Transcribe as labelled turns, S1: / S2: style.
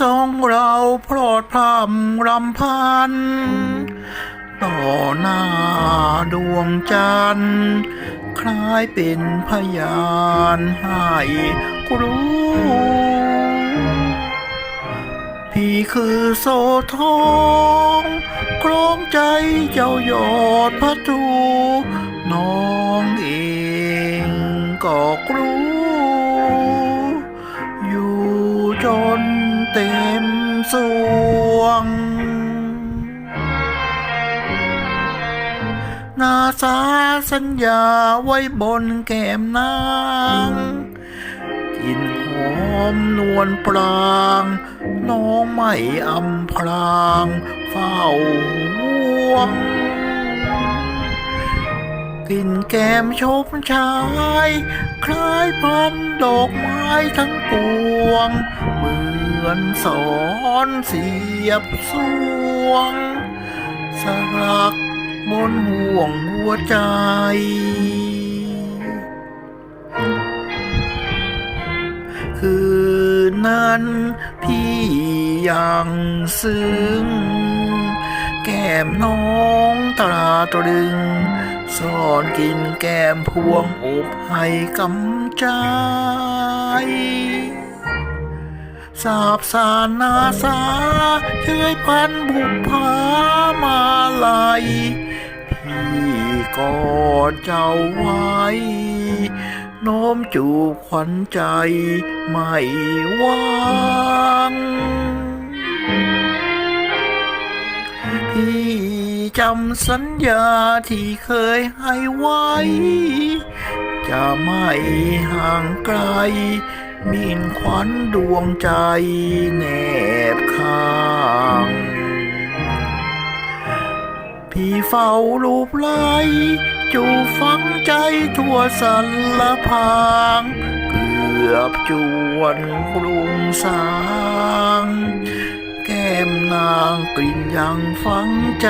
S1: สองเราพลอดพรำรำพัน ต่อหน้าดวงจันทร์คล้ายเป็นพยานให้รู้พี่คือโซทองครองใจเจ้ายอดพระตูน้องเองก็รู้ สวง นาสาสัญญาไว้บนแก้มนางกลินหอมนวลปรางน้องไม่อำพรางเฝ้าห่วง กลิ่นแก้มชมชาย คล้ายพันดอกไม้ทั้งปวง เหมือนสอนเสียบสวง สลักบนห่วงหัวใจคืนนั้นพี่ยังซึ้ง แก้มน้องตราตรึง ซ่อนกินแก้มพวงอบให้กำใจสาบสารนาสาเคยพันบุพพามาลายพี่กอดเจ้าไว้โน้มจูบขวัญใจไม่วางำสัญญาที่เคยให้ไว้ จะไม่ห่างไกล มินขวัญดวงใจแนบข้างพี่เฝ้ารูปไล่จูบฝังใจทั่วสันละพางเกือบจวนกรุงสาง แก้มนางกลิ่นยังฝังใจ